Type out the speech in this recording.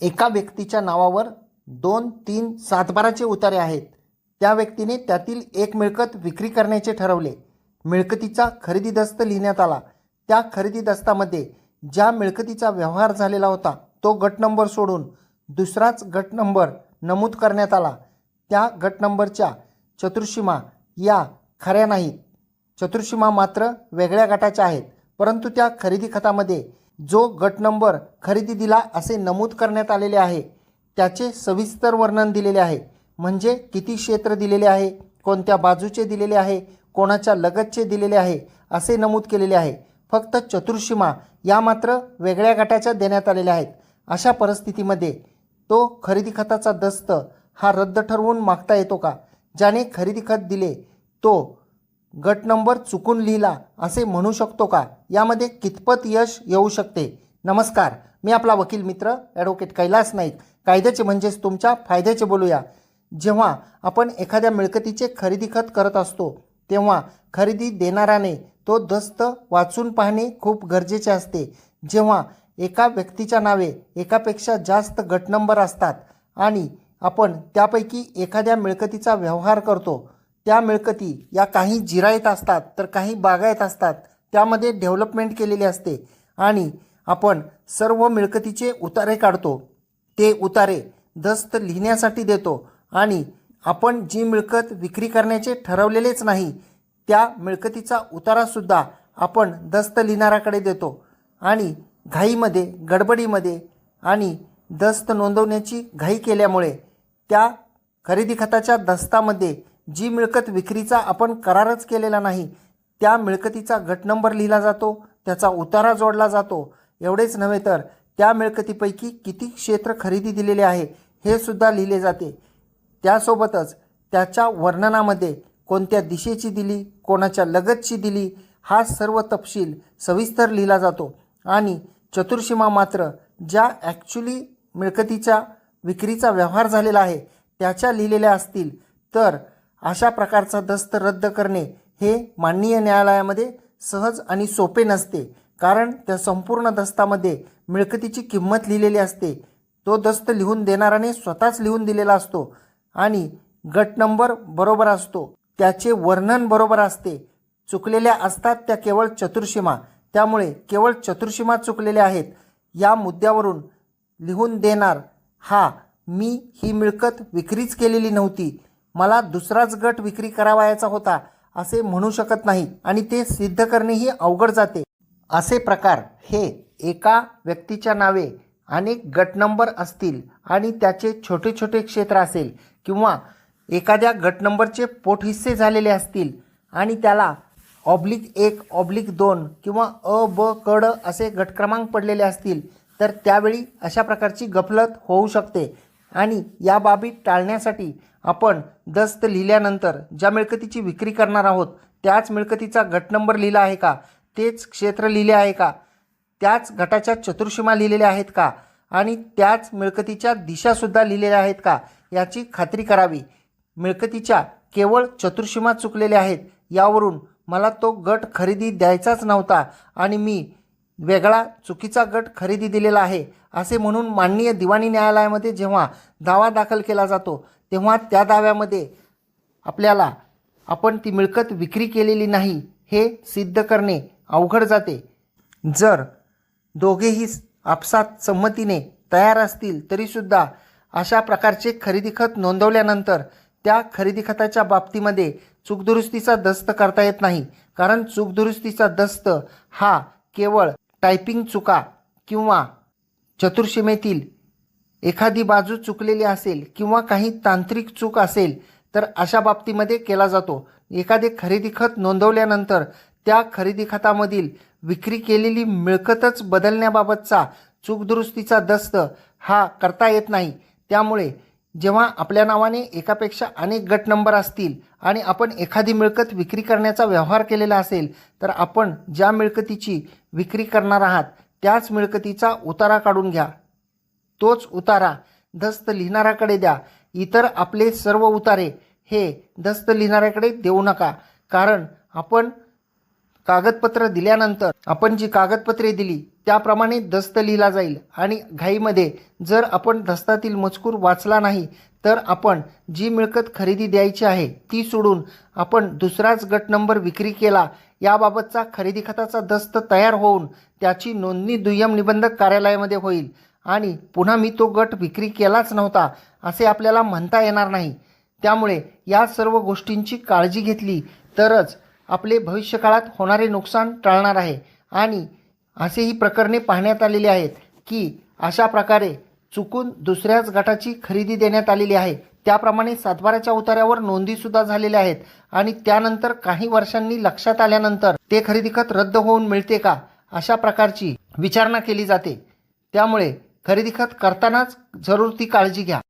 एका व्यक्तीच्या नावावर दोन तीन सातबाराचे उतारे आहेत. त्या व्यक्तीने त्यातील एक मिळकत विक्री करण्याचे ठरवले. मिळकतीचा खरेदी दस्त लिहिण्यात आला. त्या खरेदी दस्तामध्ये ज्या मिळकतीचा व्यवहार झालेला होता तो गट नंबर सोडून दुसराच गट नंबर नमूद करण्यात आला. त्या गट नंबरच्या चतुर्सीमा या खऱ्या नाहीत. चतुर्सीमा मात्र वेगळ्या गटाच्या आहेत परंतु त्या खरेदी खतामध्ये जो गट नंबर खरेदी दिला असे नमूद करण्यात आलेले आहे त्याचे सविस्तर वर्णन दिलेले आहे. म्हणजे किती क्षेत्र दिलेले आहे कोणत्या बाजूचे दिलेले आहे कोणाच्या लगतचे दिलेले आहे असे नमूद केलेले आहे. फक्त चतुर्सीमा या मात्र वेगळ्या गटाच्या देण्यात आलेल्या आहेत. अशा परिस्थितीमध्ये तो खरेदी खताचा दस्त हा रद्द ठरवून मागता येतो का? ज्याने खरेदी खत दिले तो गट नंबर चुकून लिहिला असे म्हणू शकतो का? यामध्ये कितपत यश येऊ शकते? नमस्कार मी आपला वकील मित्र ॲडव्होकेट कैलास नाईक. कायद्याचे म्हणजेच तुमच्या फायद्याचे बोलूया. जेव्हा आपण एखाद्या मिळकतीचे खरेदी खत करत असतो तेव्हा खरेदी देणाऱ्याने तो दस्त वाचून पाहणे खूप गरजेचे असते. जेव्हा एका व्यक्तीच्या नावे एकापेक्षा जास्त गट नंबर असतात आणि आपण त्यापैकी एखाद्या मिळकतीचा व्यवहार करतो त्या मिळकती या काही जिरायत असतात तर काही बागायत असतात त्यामध्ये डेव्हलपमेंट केलेली असते. आणि आपण सर्व मिळकतीचे उतारे काढतो. ते उतारे दस्त लिहिण्यासाठी देतो. आणि आपण जी मिळकत विक्री करण्याचे ठरवलेलेच नाही त्या मिळकतीचा उतारासुद्धा आपण दस्त लिहिणाऱ्याकडे देतो. आणि घाईमध्ये गडबडीमध्ये आणि दस्त नोंदवण्याची घाई केल्यामुळे त्या खरेदी खताच्या दस्तामध्ये जी मिळकत विक्रीचा आपण करारच केलेला नाही त्या मिळकतीचा गट नंबर लिहिला जातो त्याचा उतारा जोडला जातो. एवढेच नव्हे तर त्या मिळकतीपैकी किती क्षेत्र खरेदी दिलेले आहे हे सुद्धा लिहिले जाते. त्यासोबतच त्याच्या वर्णनामध्ये कोणत्या दिशेची दिली कोणाच्या लगतची दिली हा सर्व तपशील सविस्तर लिहिला जातो. आणि चतुर्सीमा मात्र ज्या ॲक्च्युली मिळकतीच्या विक्रीचा व्यवहार झालेला आहे त्याच्या लिहिलेल्या असतील तर अशा प्रकारचा दस्त रद्द करणे हे माननीय न्यायालयामध्ये सहज आणि सोपे नसते कारण त्या संपूर्ण दस्तामध्ये मिळकतीची किंमत लिहिलेली असते. तो दस्त लिहून देणाऱ्याने स्वतःच लिहून दिलेला असतो आणि गट नंबर बरोबर असतो. त्याचे वर्णन बरोबर असते. चुकलेल्या असतात त्या केवळ चतुर्सीमा त्यामुळे केवळ चतुर्सीमा चुकलेल्या आहेत. या मुद्द्यावरून लिहून देणार हा मी ही मिळकत विक्रीच केलेली नव्हती. मला दुसराच गट विक्री करावायचा होता असे म्हणू शकत नाही आणि ते सिद्ध करणेही अवघड जाते. असे प्रकार हे एका व्यक्तीच्या नावे अनेक गट नंबर असतील आणि त्याचे छोटे छोटे क्षेत्र असेल किंवा एखाद्या गट नंबरचे पोटहिस्से झालेले असतील आणि त्याला ऑब्लिक एक ऑब्लिक दोन किंवा अ ब कड असे गटक्रमांक पडलेले असतील तर त्यावेळी अशा प्रकारची गफलत होऊ शकते आणि या बाबी टाळण्यासाठी आपण दस्त लिहिल्यानंतर ज्या मिळकतीची विक्री करणार आहोत त्याच मिळकतीचा गट नंबर लिहिला आहे का? तेच क्षेत्र लिहिले आहे का? त्याच गटाच्या चतुर्सीमा लिहिलेल्या आहेत का? आणि त्याच मिळकतीच्या दिशासुद्धा लिहिलेल्या आहेत का? याची खात्री करावी. मिळकतीच्या केवळ चतुर्सीमा चुकलेल्या आहेत. यावरून मला तो गट खरेदी द्यायचाच नव्हता आणि मी वेगळा चुकीचा गट खरेदी दिलेला आहे असे म्हणून माननीय दिवाणी न्यायालयामध्ये जेव्हा दावा दाखल केला जातो तेव्हा त्या दाव्यामध्ये आपल्याला आपण ती मिळकत विक्री केलेली नाही हे सिद्ध करणे अवघड जाते. जर दोघेही आपसात संमतीने तयार असतील तरीसुद्धा अशा प्रकारचे खरेदी खत नोंदवल्यानंतर त्या खरेदी खताच्या बाबतीमध्ये चूकदुरुस्तीचा दस्त करता येत नाही कारण चूकदुरुस्तीचा दस्त हा केवळ टायपिंग चुका किंवा चतुर्शीमेतील एखादी बाजू चुकलेली असेल किंवा काही तांत्रिक चूक असेल तर अशा बाबतीमध्ये केला जातो. एखादे खरेदी खत नोंदवल्यानंतर त्या खरेदी खतामधील विक्री केलेली मिळकतच बदलण्याबाबतचा चूकदुरुस्तीचा दस्त हा करता येत नाही. त्यामुळे जेव्हा आपल्या नावाने एकापेक्षा अनेक गट नंबर असतील आणि आपण एखादी मिळकत विक्री करण्याचा व्यवहार केलेला असेल तर आपण ज्या मिळकतीची विक्री करणार आहात त्याच मिळकतीचा उतारा काढून घ्या. तोच उतारा दस्त लिहिणाऱ्याकडे द्या. इतर आपले सर्व उतारे हे दस्त लिहिणाऱ्याकडे देऊ नका. कारण आपण कागदपत्र दिल्यानंतर आपण जी कागदपत्रे दिली त्याप्रमाणे दस्त लिहिला जाईल. आणि घाईमध्ये जर आपण दस्तातील मजकूर वाचला नाही तर आपण जी मिळकत खरेदी द्यायची आहे ती सोडून आपण दुसराच गट नंबर विक्री केला याबाबतचा खरेदी खताचा दस्त तयार होऊन त्याची नोंदणी दुय्यम निबंधक कार्यालयामध्ये होईल. आणि पुन्हा मी तो गट विक्री केलाच नव्हता असे आपल्याला म्हणता येणार नाही. त्यामुळे या सर्व गोष्टींची काळजी घेतली तरच आपले भविष्यकाळात होणारे नुकसान टाळणार आहे. आणि असेही प्रकरणे पाहण्यात आलेली आहेत की अशा प्रकारे चुकून दुसऱ्याच गटाची खरेदी देण्यात आलेली आहे. त्याप्रमाणे सातबाराच्या उतार्यावर नोंदीसुद्धा झालेल्या आहेत. आणि त्यानंतर काही वर्षांनी लक्षात आल्यानंतर ते खरेदी खत रद्द होऊन मिळते का? अशा प्रकारची विचारणा केली जाते. त्यामुळे खरेदी खत करतानाच जरूर ती काळजी घ्या.